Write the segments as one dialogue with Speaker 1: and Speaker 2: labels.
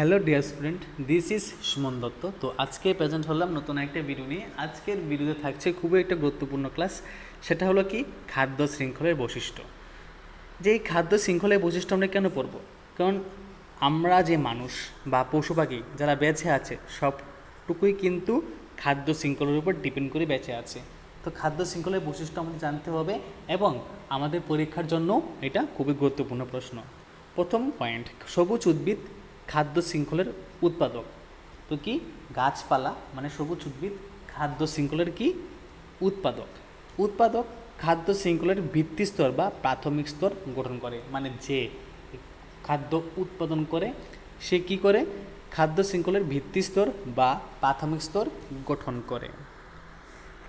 Speaker 1: Hello dear student, this is Suman Dutta. তো আজকে present হলাম নতুন একটা ভিডিও নিয়ে। আজকের ভিডিওতে থাকছে খুবই একটা গুরুত্বপূর্ণ ক্লাস সেটা হলো কি? খাদ্য শৃঙ্খলের বৈশিষ্ট্য। যে এই খাদ্য শৃঙ্খলের বৈশিষ্ট্য আমরা কেন পড়ব? কারণ আমরা যে মানুষ বা পশু পাখি যারা বেঁচে আছে, সবটুকুই কিন্তু খাদ্য শৃঙ্খলের উপর ডিপেন্ড করে বেঁচে আছে। তো খাদ্য শৃঙ্খলের বৈশিষ্ট্য আমাদের জানতে হবে এবং আমাদের পরীক্ষার জন্য এটা খুবই গুরুত্বপূর্ণ প্রশ্ন। প্রথম পয়েন্ট সবুজ উদ্ভিদ খাদ্য শৃঙ্খলের উৎপাদক। তো কি? গাছপালা মানে সবুজ উদ্ভিদ, খাদ্য শৃঙ্খলের কি? উৎপাদক। উৎপাদক খাদ্য শৃঙ্খলের ভিত্তি স্তর বা প্রাথমিক স্তর গঠন করে মানে যে খাদ্য উৎপাদন করে, সে কি করে? খাদ্য শৃঙ্খলের ভিত্তি স্তর বা প্রাথমিক স্তর গঠন করে।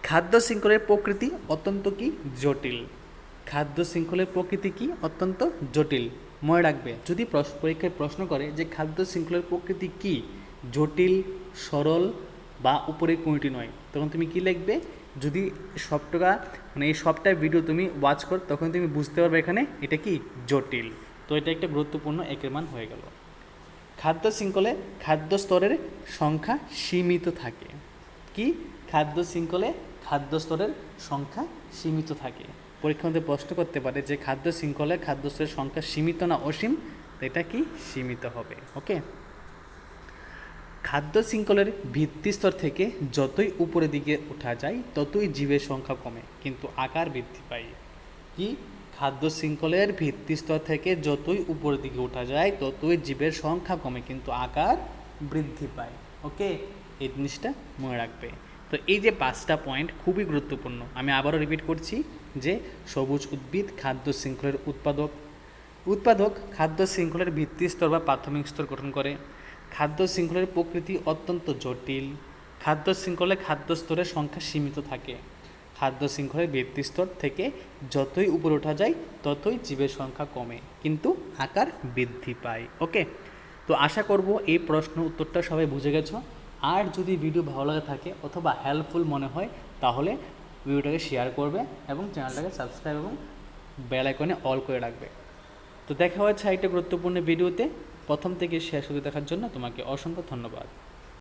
Speaker 1: খাদ্য শৃঙ্খলের প্রকৃতি অত্যন্ত কি? জটিল। খাদ্য শৃঙ্খলের প্রকৃতি কি? অত্যন্ত জটিল। মনে রাখবে, যদি পরীক্ষায় প্রশ্ন করে যে খাদ্য শৃঙ্খলের প্রকৃতি কি, জটিল, সরল বা উপরে কোনটি নয়, তখন তুমি কি লিখবে? যদি সবটা মানে এই সবটা ভিডিও তুমি ওয়াচ কর, তখন তুমি বুঝতে পারবে এখানে এটা কি? জটিল। তো এটা একটা গুরুত্বপূর্ণ একের মান হয়ে গেল। খাদ্য শৃঙ্খলে খাদ্য স্তরের সংখ্যা সীমিত থাকে। কি? খাদ্য শৃঙ্খলে খাদ্য স্তরের সংখ্যা সীমিত থাকে। পরীক্ষাতে প্রশ্ন করতে পারে যে খাদ্য শৃঙ্খলে খাদ্য স্তরের সংখ্যা সীমিত না অসীম এটা কি সীমিত হবে? ওকে খাদ্য শৃঙ্খলের ভিত্তি স্তর থেকে যতই উপরের দিকে ওঠা যায়, ততই জীবের সংখ্যা কমে, কিন্তু আকার বৃদ্ধি পায়। কি? খাদ্য শৃঙ্খলের ভিত্তি স্তর থেকে যতই উপরের দিকে ওঠা যায়, ততই জীবের সংখ্যা কমে, কিন্তু আকার বৃদ্ধি পায়। ওকে এই জিনিসটা মনে রাখবে। তো এই যে পাঁচটা পয়েন্ট খুবই গুরুত্বপূর্ণ, আমি আবারও রিপিট করছি। যে সবুজ উদ্ভিদ খাদ্য শৃঙ্খলের উৎপাদক। উৎপাদক খাদ্য শৃঙ্খলের ভিত্তি স্তর বা প্রাথমিক স্তর গঠন করে। খাদ্য শৃঙ্খলের প্রকৃতি অত্যন্ত জটিল। খাদ্য শৃঙ্খলে খাদ্য স্তরের সংখ্যা সীমিত থাকে। খাদ্য শৃঙ্খলের ভিত্তি স্তর থেকে যতই উপরে ওঠা যায়, ততই জীবের সংখ্যা কমে, কিন্তু আকার বৃদ্ধি পায়। ওকে? তো আশা করব এই প্রশ্ন উত্তরটা সবাই বুঝে গেছো। আর যদি ভিডিও ভালো লাগে থাকে অথবা হেল্পফুল মনে হয়, তাহলে ভিডিওটাকে শেয়ার করবে এবং চ্যানেলটাকে সাবস্ক্রাইব এবং বেল আইকনে অল করে রাখবে। তো দেখা হচ্ছে একটা গুরুত্বপূর্ণ ভিডিওতে প্রথম থেকে শেষ অবধি দেখার জন্য তোমাকে অসংখ্য ধন্যবাদ।